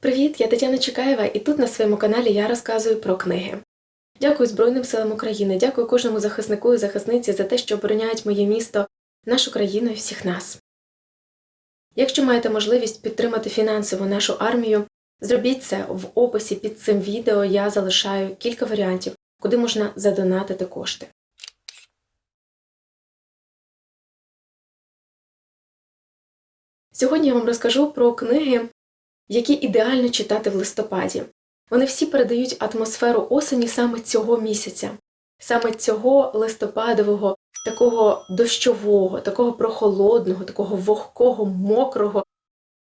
Привіт, я Тетяна Чекаєва, і тут на своєму каналі я розказую про книги. Дякую Збройним силам України, дякую кожному захиснику і захисниці за те, що обороняють моє місто, нашу країну і всіх нас. Якщо маєте можливість підтримати фінансово нашу армію, зробіть це в описі під цим відео. Я залишаю кілька варіантів, куди можна задонатити кошти. Сьогодні я вам розкажу про книги, які ідеально читати в листопаді. Вони всі передають атмосферу осені саме цього місяця, саме цього листопадового, такого дощового, такого прохолодного, такого вогкого, мокрого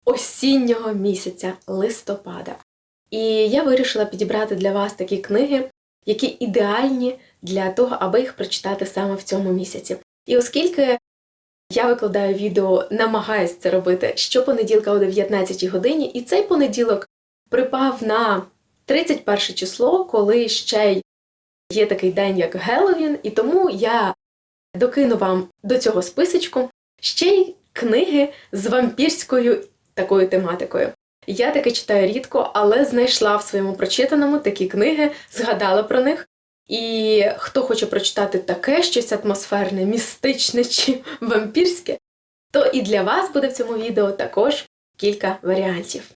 осіннього місяця листопада. І я вирішила підібрати для вас такі книги, які ідеальні для того, аби їх прочитати саме в цьому місяці. І оскільки я викладаю відео, намагаюсь це робити щопонеділка о 19 годині, і цей понеділок припав на 31 число, коли ще й є такий день, як Геловін, і тому я докину вам до цього списочку ще й книги з вампірською такою тематикою. Я таке читаю рідко, але знайшла в своєму прочитаному такі книги, згадала про них. І хто хоче прочитати таке щось атмосферне, містичне чи вампірське, то і для вас буде в цьому відео також кілька варіантів.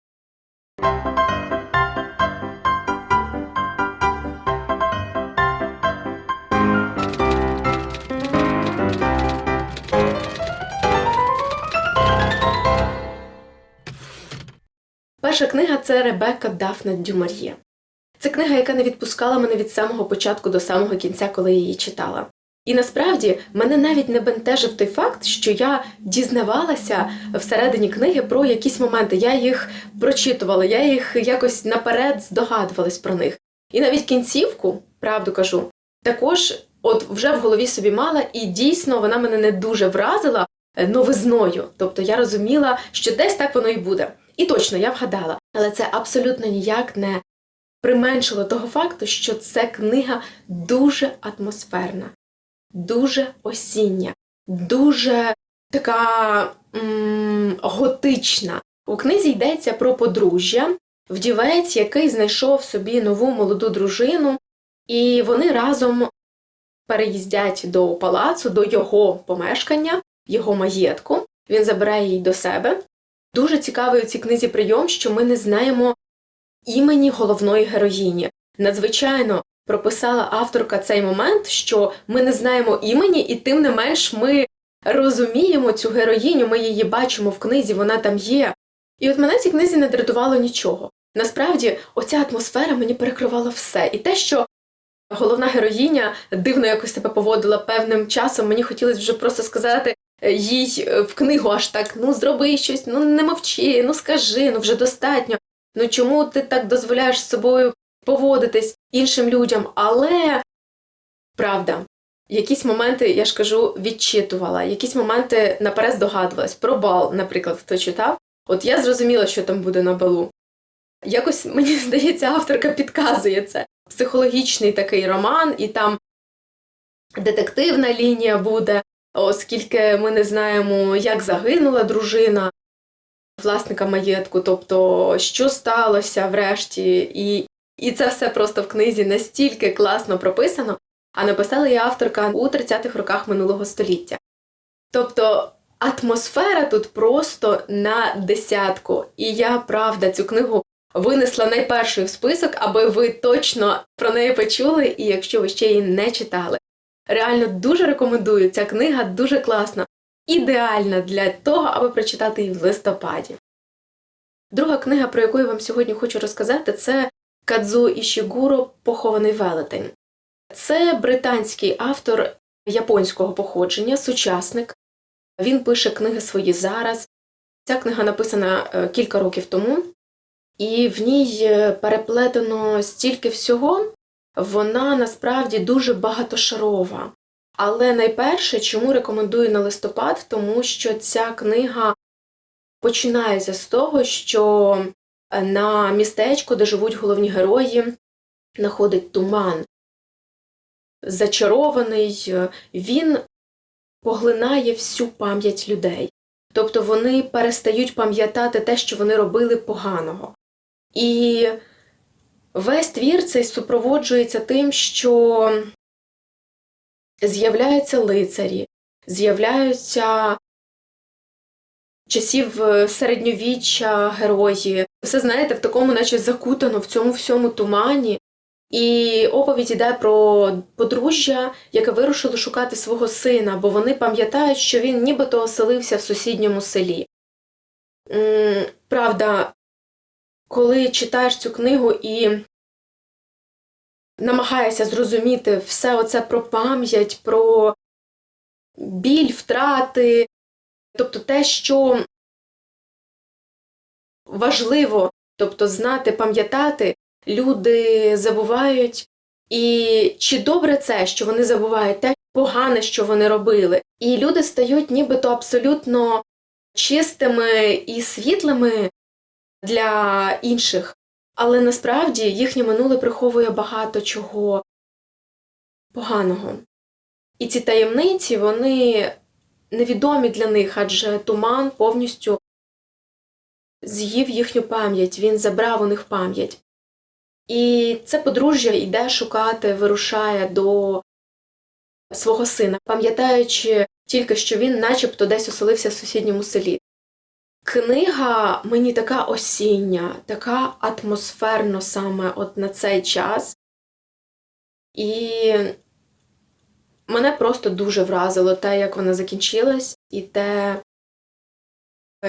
Перша книга це Ребекка Дафна Дюмар'є. Це книга, яка не відпускала мене від самого початку до самого кінця, коли я її читала. І насправді мене навіть не бентежив той факт, що я дізнавалася всередині книги про якісь моменти. Я їх прочитувала, я їх якось наперед здогадувалась про них. І навіть кінцівку, правду кажу, також от вже в голові собі мала, і дійсно вона мене не дуже вразила новизною. Тобто я розуміла, що десь так воно і буде. І точно я вгадала, але це абсолютно ніяк не применшило того факту, що це книга дуже атмосферна, дуже осіння, дуже така м- готична. У книзі йдеться про подружжя, вдівець, який знайшов собі нову молоду дружину, і вони разом переїздять до палацу, до його помешкання, його маєтку. Він забирає її до себе. Дуже цікавий у цій книзі прийом, що ми не знаємо імені головної героїні. Надзвичайно прописала авторка цей момент, що ми не знаємо імені, і тим не менш ми розуміємо цю героїню, ми її бачимо в книзі, вона там є. І от мене в цій книзі не дратувало нічого. Насправді, оця атмосфера мені перекривала все. І те, що головна героїня дивно якось себе поводила певним часом, мені хотілося вже просто сказати. Їй в книгу аж так: ну зроби щось, ну не мовчи, ну скажи, ну вже достатньо. Ну чому ти так дозволяєш з собою поводитись іншим людям? Але правда, якісь моменти, я ж кажу, відчитувала, якісь моменти наперед здогадувалась. Про бал, наприклад, хто читав. От я зрозуміла, що там буде на балу. Якось, мені здається, авторка підказує це. Психологічний такий роман, і там детективна лінія буде, оскільки ми не знаємо, як загинула дружина власника маєтку, тобто що сталося врешті, і і це все просто в книзі настільки класно прописано, а написала її авторка у 30-х роках минулого століття. Тобто атмосфера тут просто на десятку. І я, правда, цю книгу винесла найпершою в список, аби ви точно про неї почули, і якщо ви ще її не читали. Реально дуже рекомендую, ця книга дуже класна ідеальна для того, аби прочитати її в листопаді. Друга книга, про яку я вам сьогодні хочу розказати, це Кадзу Ішігуро Похований велетень. Це британський автор японського походження, сучасник. Він пише книги свої зараз. Ця книга написана е, кілька років тому, і в ній е, переплетено стільки всього, вона насправді дуже багатошарова. Але найперше, чому рекомендую на листопад, тому що ця книга починається з того, що на містечко, де живуть головні герої, знаходить туман. Зачарований, він поглинає всю пам'ять людей. Тобто вони перестають пам'ятати те, що вони робили поганого. І весь твір цей супроводжується тим, що з'являються лицарі, з'являються часів е, середньовіччя герої. Все знаєте, в такому, наче закутано в цьому всьому тумані. І оповідь іде про подружжя, яке вирушило шукати свого сина, бо вони пам'ятають, що він нібито оселився в сусідньому селі. Правда, коли читаєш цю книгу і намагаєшся зрозуміти все оце про пам'ять, про біль, втрати, тобто те, що важливо, тобто знати, пам'ятати, люди забувають. І чи добре це, що вони забувають те погане, що вони робили, і люди стають нібито абсолютно чистими і світлими для інших, але насправді їхнє минуле приховує багато чого поганого. І ці таємниці вони невідомі для них, адже туман повністю з'їв їхню пам'ять, він забрав у них пам'ять. І це подружжя йде шукати, вирушає до свого сина, пам'ятаючи тільки, що він начебто десь оселився в сусідньому селі. Книга мені така осіння, така атмосферно саме от на цей час. І мене просто дуже вразило те, як вона закінчилась, і те,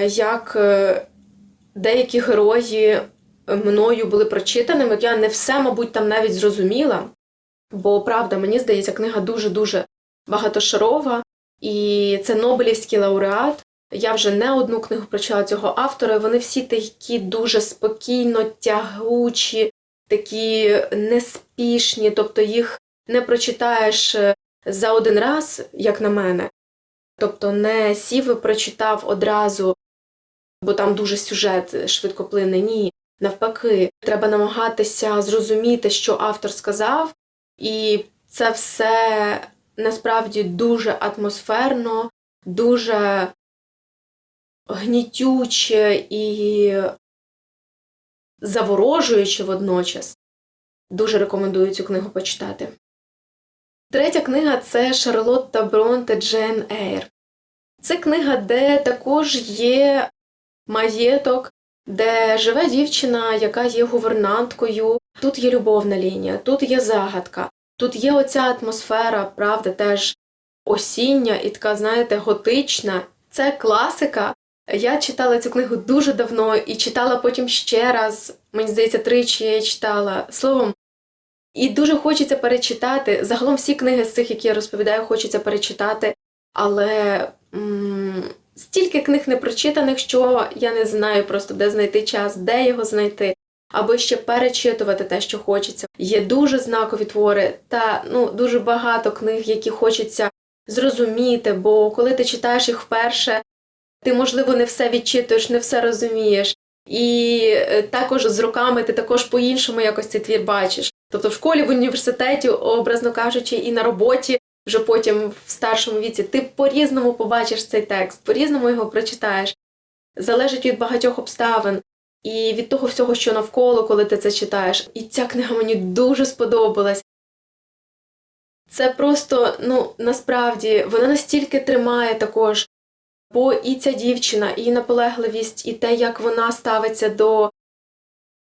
як е, деякі герої мною були прочитаними. Я не все, мабуть, там навіть зрозуміла, бо правда, мені здається, книга дуже-дуже багатошарова, і це Нобелівський лауреат. Я вже не одну книгу прочитала цього автора, і вони всі такі дуже спокійно тягучі, такі неспішні, тобто їх не прочитаєш е, за один раз, як на мене. Тобто не сів і прочитав одразу, бо там дуже сюжет швидкоплинний. Ні. Навпаки, треба намагатися зрозуміти, що автор сказав, і це все насправді дуже атмосферно, дуже гнітюче і заворожуюче водночас. Дуже рекомендую цю книгу почитати. Третя книга це Шарлотта Бронте Джен Ейр. Це книга, де також є маєток, де живе дівчина, яка є гувернанткою. Тут є любовна лінія, тут є загадка, тут є оця атмосфера, правда, теж осіння і така, знаєте, готична. Це класика. Я читала цю книгу дуже давно і читала потім ще раз. Мені здається, тричі я читала. Словом, і дуже хочеться перечитати. Загалом всі книги з цих, які я розповідаю, хочеться перечитати, але м стільки книг не прочитаних, що я не знаю просто, де знайти час, де його знайти, або ще перечитувати те, що хочеться. Є дуже знакові твори та ну, дуже багато книг, які хочеться зрозуміти, бо коли ти читаєш їх вперше, ти, можливо, не все відчитуєш, не все розумієш. І е, також з роками ти також по-іншому якось цей твір бачиш. Тобто в школі, в університеті, образно кажучи, і на роботі, вже потім в старшому віці, ти по-різному побачиш цей текст, по-різному його прочитаєш. Залежить від багатьох обставин і від того всього, що навколо, коли ти це читаєш. І ця книга мені дуже сподобалась. Це просто, ну, насправді, вона настільки тримає також, бо і ця дівчина, і наполегливість, і те, як вона ставиться до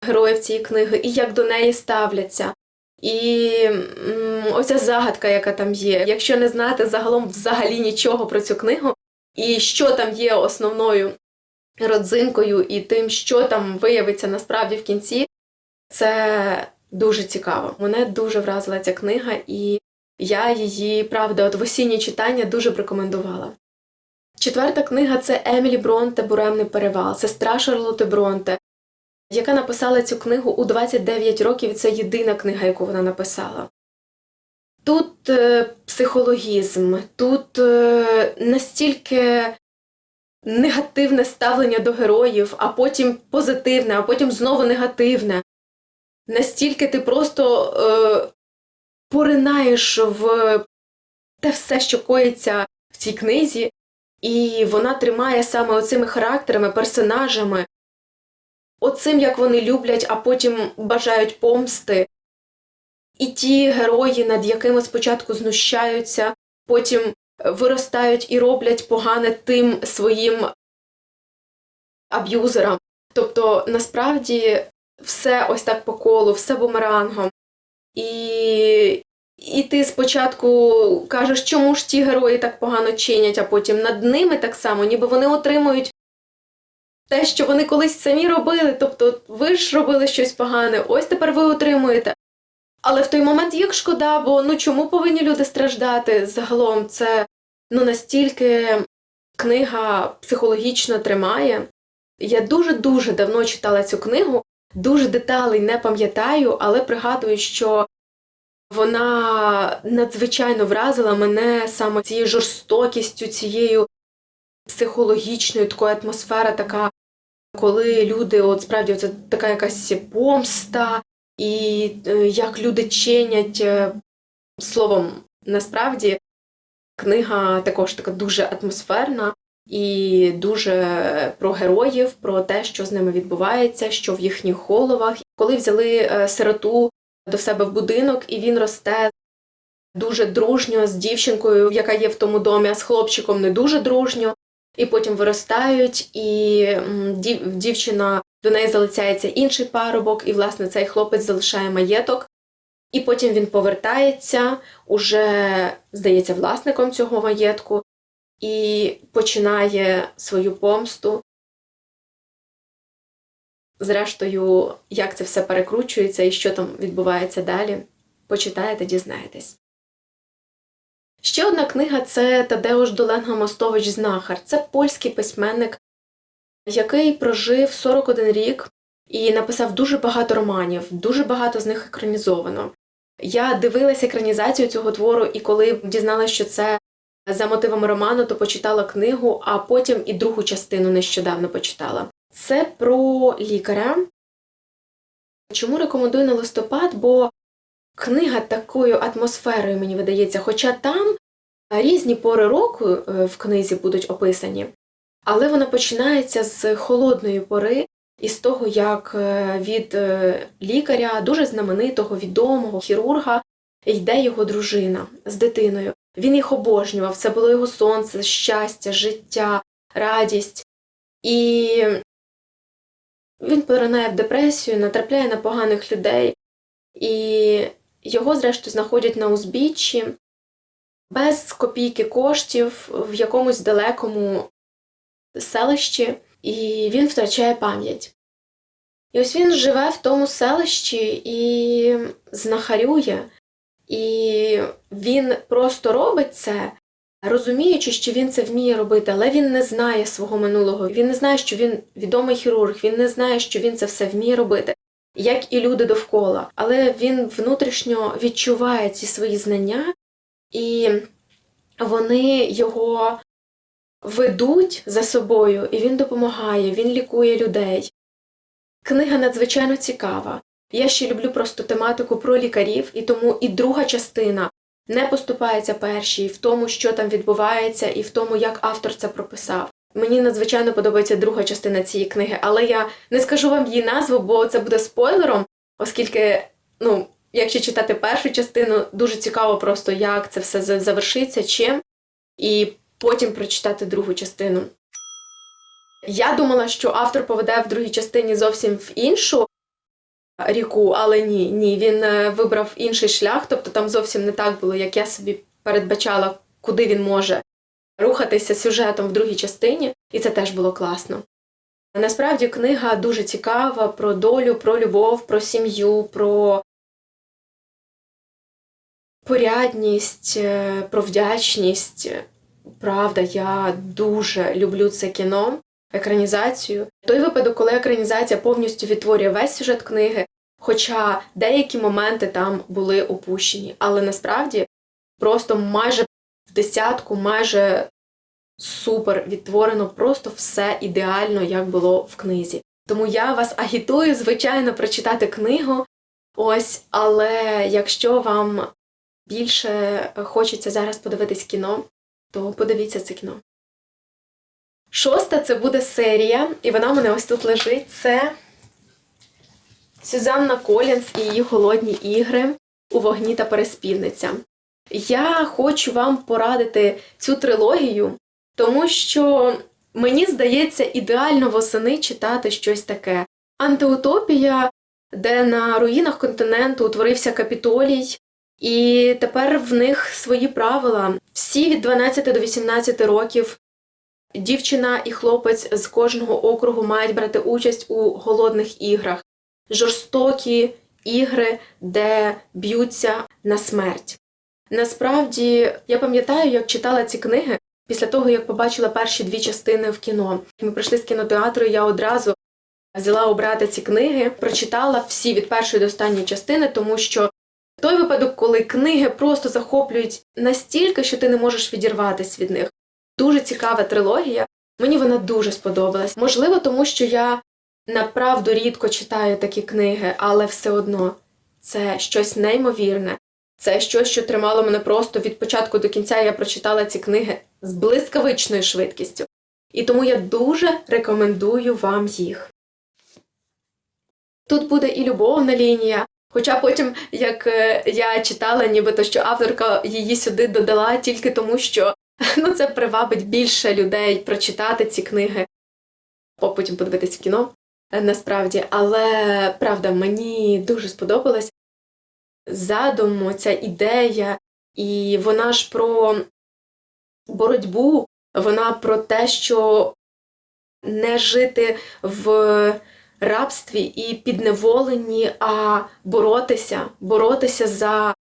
героїв цієї книги, і як до неї ставляться. І оця загадка, яка там є. Якщо не знати загалом взагалі нічого про цю книгу, і що там є основною родзинкою, і тим, що там виявиться насправді в кінці, це дуже цікаво. Мене дуже вразила ця книга, і я її, правда, от в осіннє читання дуже б рекомендувала. Четверта книга це Емілі Бронте Буремний перевал, сестра Шарлоти Бронте, яка написала цю книгу у 29 років, і це єдина книга, яку вона написала. Тут е, психологізм, тут е, настільки негативне ставлення до героїв, а потім позитивне, а потім знову негативне. Настільки ти просто е, поринаєш в те все, що коїться в цій книзі, і вона тримає саме оцими характерами, персонажами оцим, як вони люблять, а потім бажають помсти. І ті герої, над якими спочатку знущаються, потім виростають і роблять погане тим своїм аб'юзерам. Тобто, насправді, все ось так по колу, все бумерангом. І, і ти спочатку кажеш, чому ж ті герої так погано чинять, а потім над ними так само, ніби вони отримують те, що вони колись самі робили. Тобто, ви ж робили щось погане, ось тепер ви отримуєте. Але в той момент їх шкода, бо ну чому повинні люди страждати? Загалом це ну настільки книга психологічно тримає. Я дуже-дуже давно читала цю книгу, дуже деталей не пам'ятаю, але пригадую, що вона надзвичайно вразила мене саме цією жорстокістю, цією психологічною такою атмосфера, така, коли люди, от справді, це така якась помста, і е, як люди чинять е, словом, насправді книга також така дуже атмосферна і дуже про героїв, про те, що з ними відбувається, що в їхніх головах. Коли взяли е, сироту до себе в будинок, і він росте дуже дружньо з дівчинкою, яка є в тому домі, а з хлопчиком не дуже дружньо, і потім виростають, і дів- дівчина до неї залицяється інший парубок, і, власне, цей хлопець залишає маєток. І потім він повертається, уже, здається, власником цього маєтку, і починає свою помсту. Зрештою, як це все перекручується і що там відбувається далі, почитаєте, дізнаєтесь. Ще одна книга це Тадеуш Доленга Мостович Знахар. Це польський письменник, який прожив 41 рік і написав дуже багато романів, дуже багато з них екранізовано. Я дивилася екранізацію цього твору, і коли дізналася, що це за мотивами роману, то почитала книгу, а потім і другу частину нещодавно почитала. Це про лікаря. Чому рекомендую на листопад? Бо книга такою атмосферою мені видається, хоча там різні пори року е, в книзі будуть описані, але вона починається з холодної пори і з того, як е, від е, лікаря, дуже знаменитого, відомого хірурга, йде його дружина з дитиною. Він їх обожнював, це було його сонце, щастя, життя, радість. І він поринає в депресію, натрапляє на поганих людей, і його, зрештою, знаходять на узбіччі без копійки коштів в якомусь далекому селищі, і він втрачає пам'ять. І ось він живе в тому селищі і знахарює, і він просто робить це, розуміючи, що він це вміє робити, але він не знає свого минулого. Він не знає, що він відомий хірург, він не знає, що він це все вміє робити, як і люди довкола. Але він внутрішньо відчуває ці свої знання, і вони його ведуть за собою, і він допомагає, він лікує людей. Книга надзвичайно цікава. Я ще люблю просто тематику про лікарів, і тому і друга частина не поступається першій в тому, що там відбувається, і в тому, як автор це прописав. Мені надзвичайно подобається друга частина цієї книги, але я не скажу вам її назву, бо це буде спойлером, оскільки, ну, якщо читати першу частину, дуже цікаво просто, як це все завершиться, чим, і потім прочитати другу частину. Я думала, що автор поведе в другій частині зовсім в іншу ріку, але ні, ні, він е, вибрав інший шлях, тобто там зовсім не так було, як я собі передбачала, куди він може рухатися сюжетом в другій частині, і це теж було класно. Насправді книга дуже цікава про долю, про любов, про сім'ю, про порядність, е, про вдячність. Правда, я дуже люблю це кіно, екранізацію. Той випадок, коли екранізація повністю відтворює весь сюжет книги, хоча деякі моменти там були опущені, але насправді просто майже в десятку, майже супер відтворено просто все ідеально, як було в книзі. Тому я вас агітую, звичайно, прочитати книгу. Ось, але якщо вам більше хочеться зараз подивитись кіно, то подивіться це кіно. Шоста це буде серія, і вона в мене ось тут лежить. Це Сюзанна Колінс і її голодні ігри у вогні та переспівниця. Я хочу вам порадити цю трилогію, тому що мені здається ідеально восени читати щось таке. Антиутопія, де на руїнах континенту утворився капітолій, і тепер в них свої правила. Всі від 12 до 18 років дівчина і хлопець з кожного округу мають брати участь у голодних іграх, жорстокі ігри, де б'ються на смерть. Насправді, я пам'ятаю, як читала ці книги після того, як побачила перші дві частини в кіно. Ми прийшли з кінотеатру, і я одразу взяла обрати ці книги, прочитала всі від першої до останньої частини, тому що той випадок, коли книги просто захоплюють настільки, що ти не можеш відірватися від них. Дуже цікава трилогія. Мені вона дуже сподобалась. Можливо, тому що я направду рідко читаю такі книги, але все одно це щось неймовірне. Це щось, що тримало мене просто від початку до кінця. Я прочитала ці книги з блискавичною швидкістю. І тому я дуже рекомендую вам їх. Тут буде і любовна лінія, хоча потім, як е, я читала, нібито що авторка її сюди додала тільки тому, що ну, це привабить більше людей прочитати ці книги, а потім подивитися кіно е, насправді. Але правда, мені дуже сподобалось задум, ця ідея, і вона ж про боротьбу, вона про те, що не жити в рабстві і підневоленні, а боротися, боротися за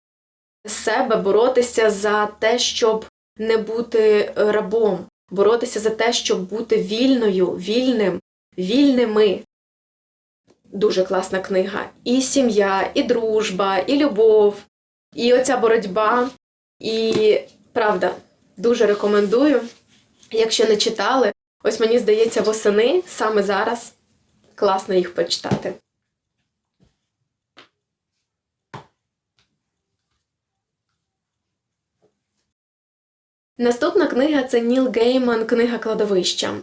себе, боротися за те, щоб не бути рабом, боротися за те, щоб бути вільною, вільним, вільними. Дуже класна книга. І сім'я, і дружба, і любов, і оця боротьба. І правда, дуже рекомендую. Якщо не читали, ось мені здається, восени саме зараз класно їх почитати. Наступна книга це Ніл Гейман Книга кладовища.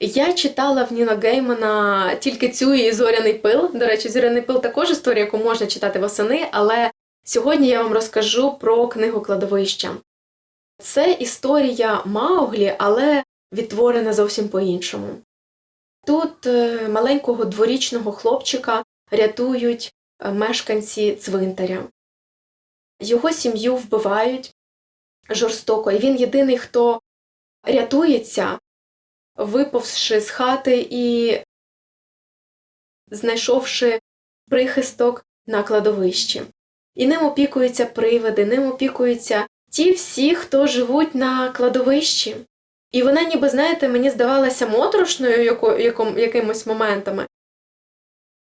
Я читала в Ніна Геймана тільки цю і зоряний пил. До речі, зоряний пил також історія, яку можна читати восени, але сьогодні я вам розкажу про книгу кладовища. Це історія Мауглі, але відтворена зовсім по-іншому. Тут е, маленького дворічного хлопчика рятують е, мешканці цвинтаря. Його сім'ю вбивають жорстоко, і він єдиний, хто рятується, виповзши з хати і знайшовши прихисток на кладовищі. І ним опікуються привиди, ним опікуються ті всі, хто живуть на кладовищі. І вона, ніби, знаєте, мені здавалася моторошною якимось моментами.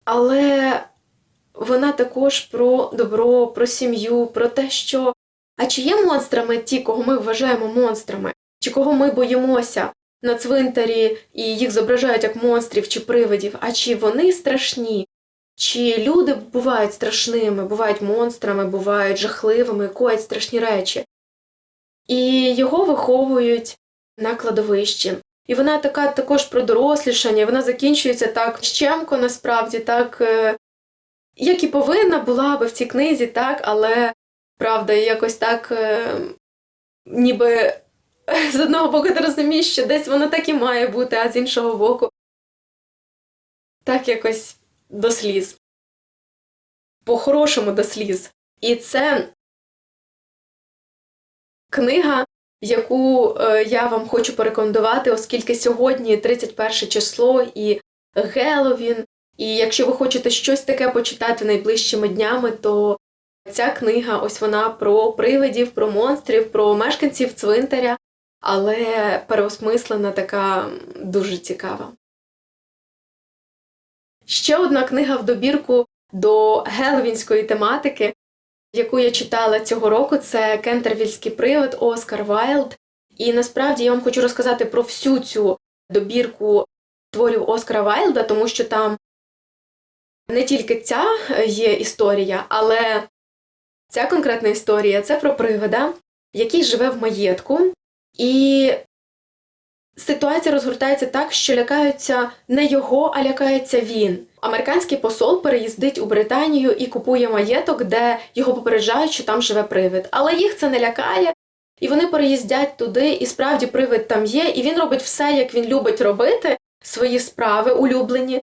Але вона також про добро, про сім'ю, про те, що а чи є монстрами ті, кого ми вважаємо монстрами, чи кого ми боїмося на цвинтарі і їх зображають як монстрів чи привидів, а чи вони страшні, чи люди бувають страшними, бувають монстрами, бувають жахливими, коять страшні речі. І його виховують на кладовищі. І вона така також про дорослішання, вона закінчується так щемко, насправді, так, е, як і повинна була би в цій книзі, так, але правда, якось так, е, ніби з одного боку ти розумієш, що десь воно так і має бути, а з іншого боку, так якось до сліз. По-хорошому до сліз. І це книга, яку е, я вам хочу порекомендувати, оскільки сьогодні 31 число і Геловін. І якщо ви хочете щось таке почитати найближчими днями, то ця книга ось вона про привидів, про монстрів, про мешканців цвинтаря, але переосмислена така дуже цікава. Ще одна книга в добірку до геловінської тематики яку я читала цього року, це Кентервільський привид Оскар Вайлд. І насправді я вам хочу розказати про всю цю добірку творів Оскара Вайлда, тому що там не тільки ця є історія, але ця конкретна історія це про привида, який живе в маєтку, і ситуація розгортається так, що лякаються не його, а лякається він. Американський посол переїздить у Британію і купує маєток, де його попереджають, що там живе привид. Але їх це не лякає, і вони переїздять туди, і справді привид там є, і він робить все, як він любить робити, свої справи улюблені,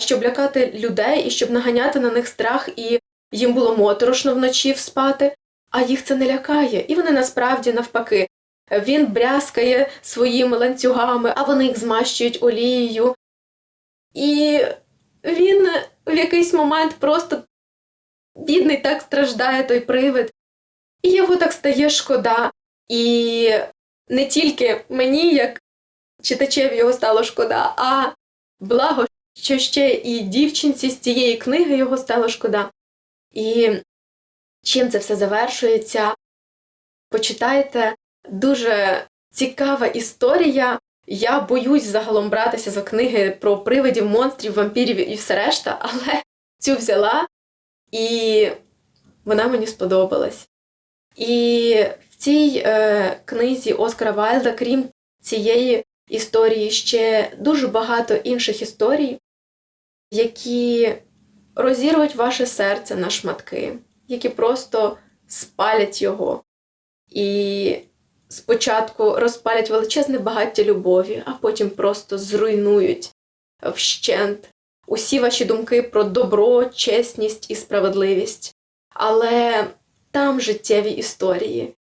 щоб лякати людей і щоб наганяти на них страх, і їм було моторошно вночі вспати, а їх це не лякає. І вони насправді навпаки. Він брязкає своїми ланцюгами, а вони їх змащують олією. І він в якийсь момент просто бідний так страждає той привид, і його так стає шкода. І не тільки мені, як читачеві, його стало шкода, а благо, що ще і дівчинці з цієї книги його стало шкода. І чим це все завершується? Почитайте дуже цікава історія. Я боюсь загалом братися за книги про привидів, монстрів, вампірів і все решта, але цю взяла, і вона мені сподобалась. І в цій е, книзі Оскара Вайлда, крім цієї історії, ще дуже багато інших історій, які розірвуть ваше серце на шматки, які просто спалять його. І спочатку розпалять величезне багаття любові, а потім просто зруйнують вщент усі ваші думки про добро, чесність і справедливість. Але там життєві історії.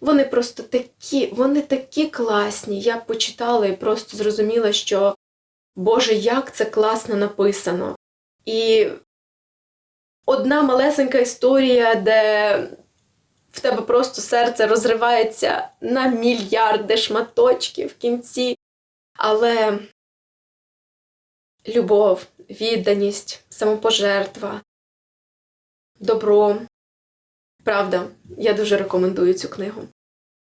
Вони просто такі, вони такі класні. Я почитала і просто зрозуміла, що Боже, як це класно написано. І одна малесенька історія, де в тебе просто серце розривається на мільярди шматочків в кінці. Але любов, відданість, самопожертва, добро. Правда, я дуже рекомендую цю книгу.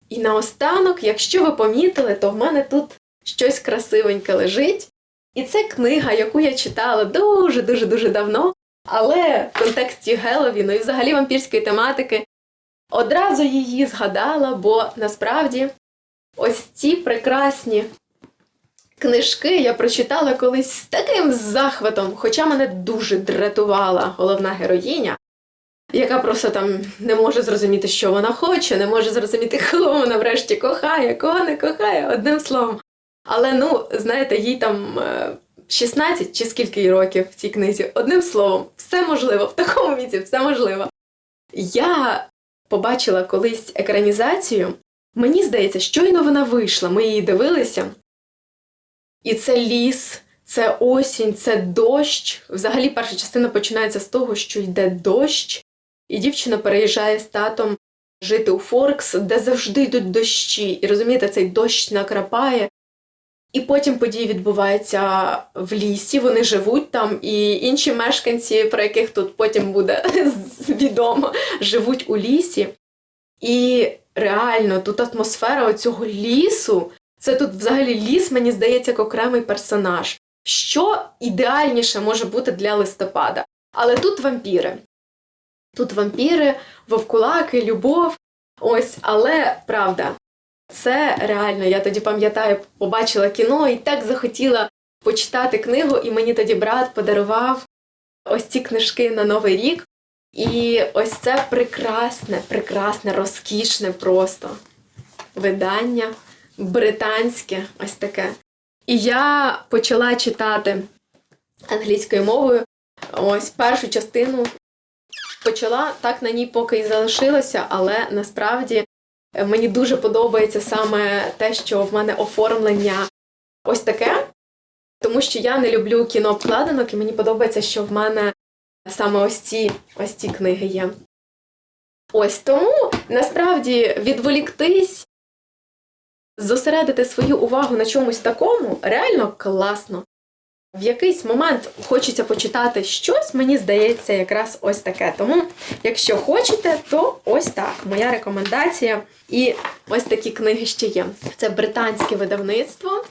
І наостанок, якщо ви помітили, то в мене тут щось красивеньке лежить. І це книга, яку я читала дуже-дуже дуже давно, але в контексті Геловіну і взагалі вампірської тематики одразу її згадала, бо насправді ось ці прекрасні книжки я прочитала колись з таким захватом, хоча мене дуже дратувала головна героїня, яка просто там не може зрозуміти, що вона хоче, не може зрозуміти, кого вона врешті кохає, кого не кохає, одним словом. Але ну, знаєте, їй там е, 16 чи скільки їй років в цій книзі. Одним словом, все можливо, в такому віці все можливо. Я побачила колись екранізацію. Мені здається, щойно вона вийшла, ми її дивилися. І це ліс, це осінь, це дощ. Взагалі, перша частина починається з того, що йде дощ, і дівчина переїжджає з татом жити у Форкс, де завжди йдуть дощі. І розумієте, цей дощ накрапає. І потім події відбуваються в лісі, вони живуть там, і інші мешканці, про яких тут потім буде відомо, живуть у лісі. І реально тут атмосфера оцього лісу, це тут взагалі ліс, мені здається, як окремий персонаж. Що ідеальніше може бути для листопада? Але тут вампіри. Тут вампіри, вовкулаки, любов. Ось, але правда, це реально, я тоді пам'ятаю, побачила кіно і так захотіла почитати книгу, і мені тоді брат подарував ось ці книжки на Новий рік. І ось це прекрасне, прекрасне, розкішне просто видання, британське, ось таке. І я почала читати англійською мовою ось першу частину. Почала так на ній поки і залишилася, але насправді Мені дуже подобається саме те, що в мене оформлення ось таке, тому що я не люблю кіно обкладинок, і мені подобається, що в мене саме ось ці ось ці книги є. Ось тому насправді відволіктись, зосередити свою увагу на чомусь такому реально класно. В якийсь момент хочеться почитати щось, мені здається, якраз ось таке. Тому, якщо хочете, то ось так. Моя рекомендація. І ось такі книги ще є. Це британське видавництво.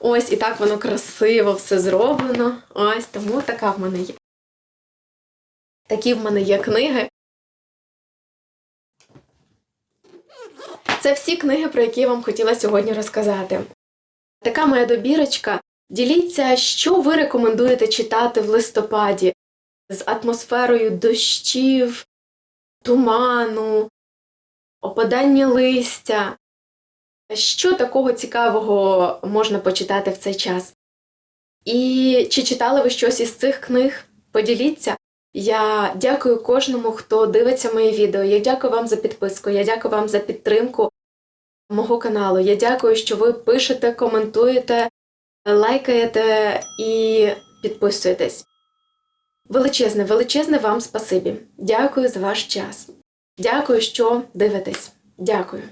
Ось і так воно красиво все зроблено. Ось тому така в мене є. Такі в мене є книги. Це всі книги, про які я вам хотіла сьогодні розказати. Така моя добірочка. Діліться, що ви рекомендуєте читати в листопаді з атмосферою дощів, туману, опадання листя. Що такого цікавого можна почитати в цей час? І чи читали ви щось із цих книг? Поділіться. Я дякую кожному, хто дивиться мої відео. Я дякую вам за підписку, я дякую вам за підтримку мого каналу. Я дякую, що ви пишете, коментуєте, лайкаєте і підписуєтесь. Величезне, величезне вам спасибі. Дякую за ваш час. Дякую, що дивитесь. Дякую.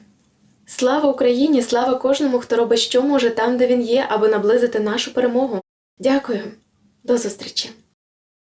Слава Україні! Слава кожному, хто робить що може там, де він є, аби наблизити нашу перемогу. Дякую. До зустрічі!